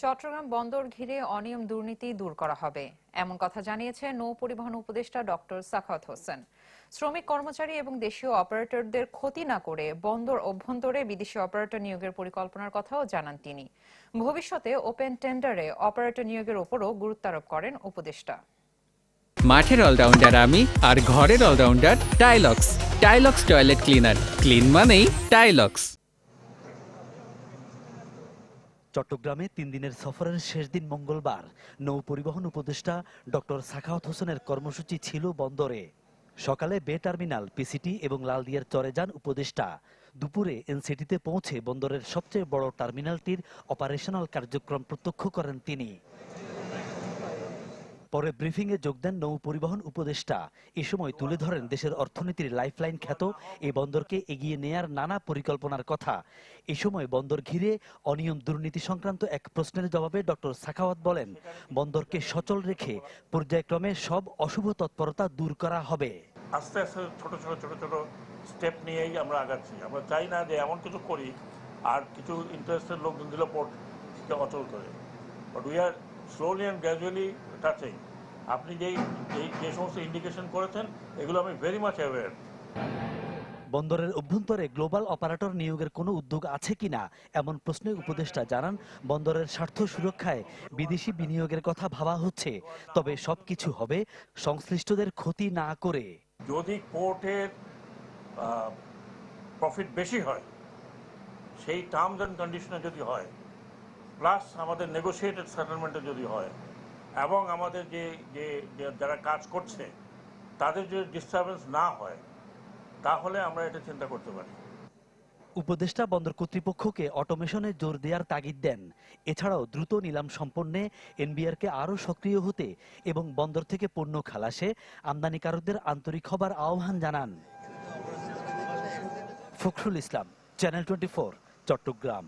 চট্টগ্রাম বন্দর ঘিরে অনিয়ম দুর্নীতি দূর করা হবে। এমন কথা জানিয়েছে নৌ পরিবহন উপদেষ্টা ডক্টর সাখাত হোসেন। শ্রমিক কর্মচারী এবং দেশীয় অপারেটরদের ক্ষতি না করে বন্দর অভ্যন্তরে বিদেশি অপারেটর নিয়োগের পরিকল্পনার কথাও জানান তিনি। ভবিষ্যতে ওপেন টেন্ডারে অপারেটর নিয়োগের ওপরও গুরুত্ব আরোপ করেন উপদেষ্টা। মাঠের অলরাউন্ডার আমি আর ঘরের allrounder Tylox. Tylox toilet cleaner. Clean মানেই টাইলক্স। চট্টগ্রামে তিন দিনের সফরের শেষ দিন মঙ্গলবার নৌ পরিবহন উপদেষ্টা ডক্টর সাখাওয়াত হোসেনের কর্মসূচি ছিল বন্দরে। সকালে বে টার্মিনাল, পিসিটি এবং লালদিয়ার চরে যান উপদেষ্টা। দুপুরে এনসিটিতে পৌঁছে বন্দরের সবচেয়ে বড় টার্মিনালটির অপারেশনাল কার্যক্রম প্রত্যক্ষ করেন তিনি। পরে ব্রিফিংয়ে যোগ দেন নৌ পরিবহন উপদেষ্টা। এ সময় তুলে ধরেন দেশের অর্থনীতির লাইফলাইন খ্যাত এই বন্দরকে এগিয়ে নেয়ার নানা পরিকল্পনার কথা। এ সময় বন্দর ঘিরে অনিয়ম দুর্নীতি সংক্রান্ত এক প্রশ্নের জবাবে ডক্টর সাখাওয়াত বলেন, বন্দরকে সচল রেখে পর্যায়ক্রমে সব অশুভ তৎপরতা দূর করা হবে। আস্তে আস্তে ছোট ছোট ছোট ছোট স্টেপ নিয়েই আমরা আগাচ্ছি। আমরা চাই না যে এমন কিছু করি আর কিছু ইন্টারেস্টের লোকজন দিল পোর্টকে অচল করে। But we are slowly and gradually touching আপনি যেই যে সমস্ত ইন্ডিকেশন করেছেন এগুলো আমি ভেরি মাচ অ্যাওয়ার বন্দরের অভ্যন্তরে গ্লোবাল অপারেটর নিয়োগের কোনো উদ্যোগ আছে কিনা এমন প্রশ্নে উপদেষ্টা জানান বন্দরের স্বার্থ সুরক্ষায় বিদেশি বিনিয়োগের কথা ভাবা হচ্ছে। তবে সবকিছু হবে সংশ্লিষ্টদের ক্ষতি না করে। যদি কোর্টের প্রফিট বেশি হয় সেই টার্মস অ্যান্ড কন্ডিশনে যদি হয় প্লাস আমাদের নেগোসিয়েটেড সেটেলমেন্টে যদি হয়, এবং আমাদের যে যে যারা কাজ করছে, তাদের যদি ডিস্টারবেন্স না হয়, তাহলে আমরা এটা চিন্তা করতে পারি। উপদেষ্টা বন্দর কর্তৃপক্ষকে অটোমেশনে জোর দেওয়ার তাগিদ দেন। এছাড়াও দ্রুত নিলাম সম্পন্নে এনবিআরকে আরও সক্রিয় হতে এবং বন্দর থেকে পণ্য খালাসে আমদানিকারকদের আন্তরিক হবার আহ্বান জানান। Fakhrul Islam channel twenty Chattogram.